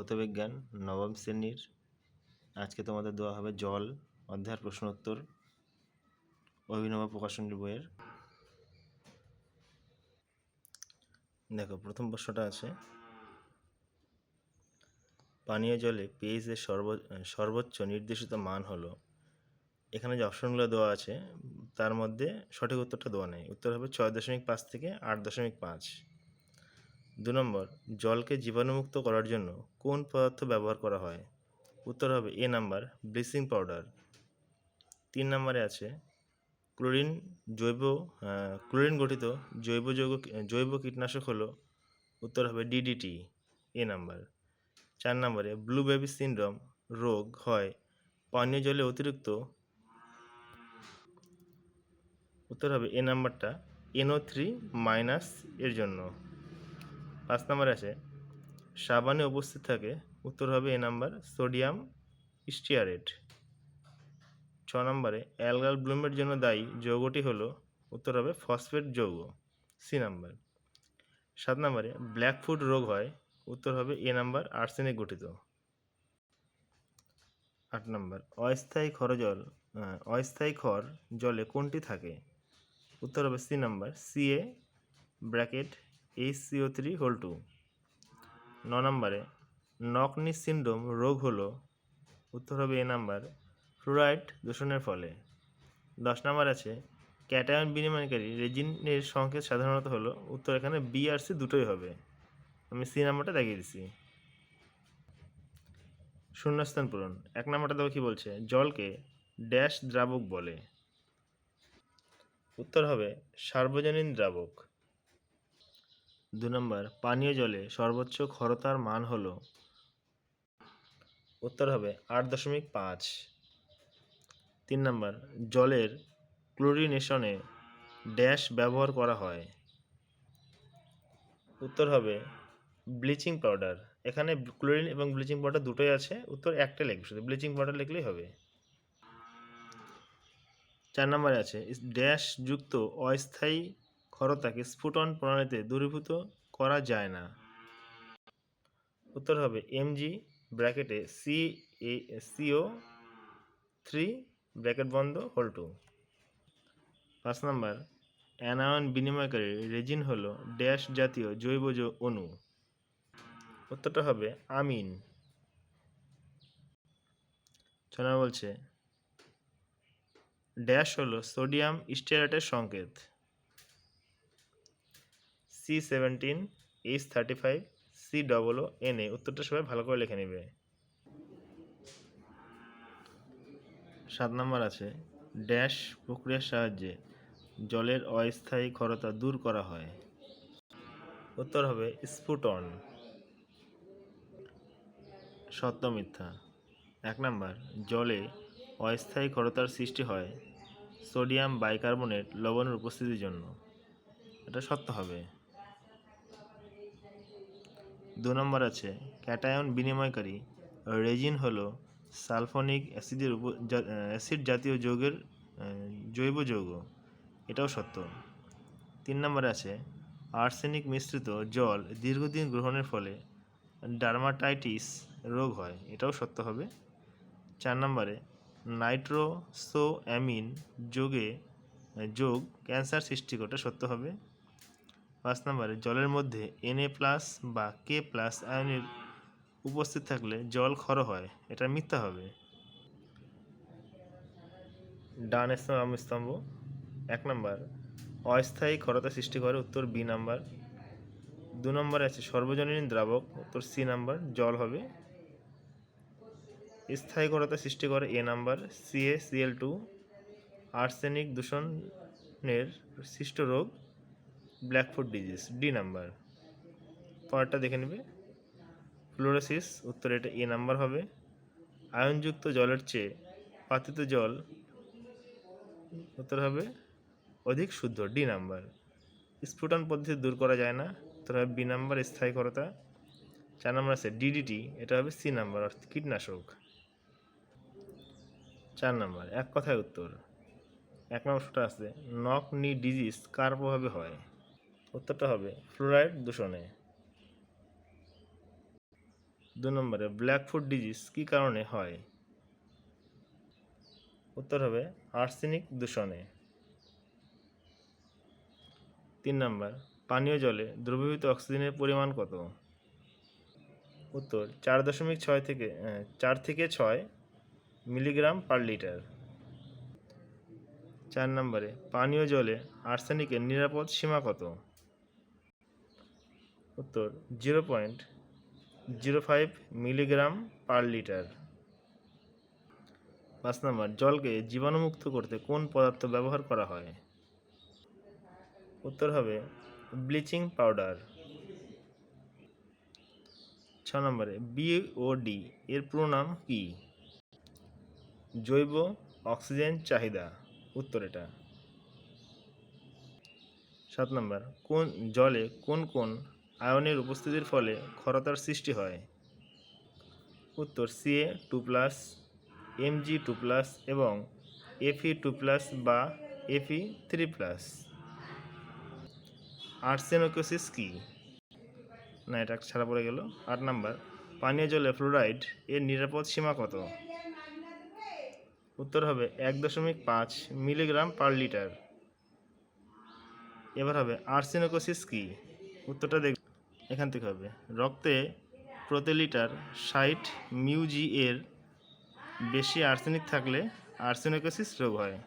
ভৌতবিজ্ঞান নবম শ্রেণির। আজকে তোমাদের দেওয়া হবে জল, অধ্যায়ের প্রশ্ন উত্তর অভিনব প্রকাশনীর বইয়ের। দেখো, প্রথম প্রশ্নটা আছে। পানীয় জলে পিএইচের সর্ব, সর্বোচ্চ নির্দেশিত মান হলো। এখানে যে অপশনগুলো দেওয়া আছে, তার মধ্যে সঠিক উত্তরটা দেওয়া নেই। উত্তর হবে ছয় দশমিক পাঁচ থেকে আট দশমিক পাঁচ। দু নম্বর, জলকে জীবাণুমুক্ত করার জন্য কোন পদার্থ ব্যবহার করা হয়? উত্তর হবে এ নাম্বার, ব্লিচিং পাউডার। তিন নম্বরে আছে ক্লোরিন জৈব ক্লোরিন গঠিত জৈব যৌগ, জৈব কীটনাশক হলো, উত্তর হবে ডিডিটি এ নাম্বার। চার নম্বরে, ব্লু বেবি সিনড্রোম রোগ হয়, পানীয় জলে অতিরিক্ত। উত্তর হবে এ নাম্বারটা, এনও থ্রি মাইনাস এর জন্য। পাঁচ নম্বর আছে সাবানে উপস্থিত থাকে উত্তর হবে এ নাম্বার সোডিয়াম স্টিয়ারেট। ছ নম্বরে অ্যালগাল ব্লুমের জন্য দায়ী যৌগটি হলো উত্তর হবে ফসফেট যৌগ সি নাম্বার। সাত নম্বরে ব্ল্যাক ফুড রোগ হয় উত্তর হবে এ নাম্বার আর্সেনিক গঠিত। আট নম্বর অস্থায়ী ক্ষরজল আহ, অস্থায়ী খর জলে কোনটি থাকে? উত্তর হবে C number CA bracket H CO three whole two ন নম্বরে, নকনি সিন্ড্রোম রোগ হলো, উত্তর হবে এ নাম্বার, ফ্লোরাইড দূষণের ফলে। দশ নম্বর আছে, ক্যাটায়ন বিনিময়কারী রেজিনের সংকেত সাধারণত হলো, উত্তর এখানে বি আর সি দুটোই হবে। আমি সি নাম্বারটা দেখিয়ে দিচ্ছি শূন্যস্থান পূরণ। এক নম্বরটা দেখো কি বলছে, জলকে ড্যাশ দ্রাবক বলে। উত্তর হবে, সার্বজনীন দ্রাবক। দু নম্বর, পানীয় জলে সর্বোচ্চ খরতার মান হলো? উত্তর হবে আট দশমিক পাঁচ। তিন নম্বর, জলের ক্লোরিনেশনে ড্যাশ ব্যবহার করা হয়। উত্তর হবে ব্লিচিং পাউডার। এখানে ক্লোরিন এবং ব্লিচিং পাউডার দুটোই আছে। উত্তর একটা লিখবে, শুধু ব্লিচিং পাউডার লিখলেই হবে। চার নম্বরে আছে, ড্যাশ যুক্ত অস্থায়ী ক্ষরতাকে স্ফুটন প্রণালীতে দূরীভূত করা যায় না। উত্তর হবে এমজি ব্র্যাকেটে C A CO three bracket বন্ধ, হোল টু। পাঁচ নম্বর, অ্যানায়ন বিনিময়কারী রেজিন হল ড্যাশ জাতীয় জৈব অণু। উত্তরটা হবে আমিন। ছ বলছে, ড্যাশ হলো সোডিয়াম স্টেরাটের সংকেত। C seventeen, H thirty five, C double O N A উত্তরটা সবাই ভালো করে লিখে নেবে। সাত নম্বর আছে, ড্যাশ প্রক্রিয়ার সাহায্যে জলের অস্থায়ী ক্ষরতা দূর করা হয়। উত্তর হবে স্ফুটন সত্য মিথ্যা। এক নম্বর, জলে অস্থায়ী ক্ষরতার সৃষ্টি হয় সোডিয়াম বাইকার্বনেট লবণের উপস্থিতির জন্য। এটা সত্য হবে। দু নম্বর আছে, ক্যাটায়ন বিনিময়কারী। রেজিন হলো সালফোনিক অ্যাসিডের উপ অ্যাসিড জাতীয় যৌগের জৈব যৌগ। এটাও সত্য। তিন নম্বরে আছে, আর্সেনিক মিশ্রিত জল দীর্ঘদিন গ্রহণের ফলে ডার্মাটাইটিস রোগ হয়। এটাও সত্য হবে। চার নম্বরে নাইট্রোসোঅ্যামিন যোগে যোগ ক্যান্সার সৃষ্টি করে সত্য হবে। পাঁচ নম্বরে, জলের মধ্যে এনএ প্লাস বা কে প্লাস আয়নের উপস্থিত থাকলে জল ক্ষর হয়, এটা মিথ্যা হবে। ডান স্তম্ভ স্তম্ভ, এক নম্বর, অস্থায়ী ক্ষরতা সৃষ্টি করে, উত্তর বি নাম্বার। দু নম্বরে আছে, সর্বজনীন দ্রাবক, উত্তর সি নাম্বার, জল হবে। স্থায়ী ক্ষরতা সৃষ্টি করে A number CA CL two arsenic দূষণের সৃষ্ট রোগ। ব্ল্যাকফুট ডিজিজ ডি নাম্বার পরেরটা দেখে নেবে। ফ্লোরোসিস, উত্তর এটা এ নাম্বার হবে। আয়নযুক্ত জলের চেয়ে পাতিত জল উত্তর হবে অধিক শুদ্ধ ডি নাম্বার স্ফুটন পদ্ধতি দূর করা যায় না, উত্তর হবে বি নাম্বার স্থায়ী করতা চার নম্বর আছে ডিডিটি এটা হবে সি নাম্বার অর্থাৎ কীটনাশক। চার নম্বর এক কথায় উত্তর। এক নম্বরটা আছে নক নি ডিজিজ কার প্রভাবে হয়? উত্তরটা হবে ফ্লোরাইড দূষণে। দু নম্বরে, ব্ল্যাক ফুড ডিজিজ কী কারণে হয়? উত্তর হবে, আর্সেনিক দূষণে। তিন নম্বর, পানীয় জলে দ্রবীভূত অক্সিজেনের পরিমাণ কত? উত্তর, চার দশমিক ছয় থেকে চার থেকে ছয় মিলিগ্রাম পার লিটার। চার নম্বরে, পানীয় জলে আর্সেনিকের নিরাপদ সীমা কত? উত্তর, zero point zero five milligram per litre. পাঁচ নম্বর, জলকে জীবাণুমুক্ত করতে কোন পদার্থ ব্যবহার করা হয়? উত্তর হবে ব্লিচিং পাউডার। ছ নম্বরে বিওডি এর পুরো নাম কি? জৈব অক্সিজেন চাহিদা, উত্তর এটা। সাত নম্বর, কোন জলে কোন কোন আয়নের উপস্থিতির ফলে ক্ষরতার সৃষ্টি হয়। উত্তর Ca two plus Mg two plus এবং এফই টু প্লাস বা এফই থ্রি প্লাস। আর্সেনোকোসিস কি? না, এটা ছাড়া পড়ে গেল। আট নাম্বার, পানীয় জলে ফ্লোরাইড এর নিরাপদ সীমা কত? উত্তর হবে এক দশমিক পাঁচ মিলিগ্রাম পার লিটার। এবার হবে আর্সেনোকোসিস কি? উত্তরটা দেখ এখান থেকে হবে। রক্তে প্রতি লিটার ষাট মিউজি এর বেশি আর্সেনিক থাকলে আর্সেনোকোসিস রোগ হয়।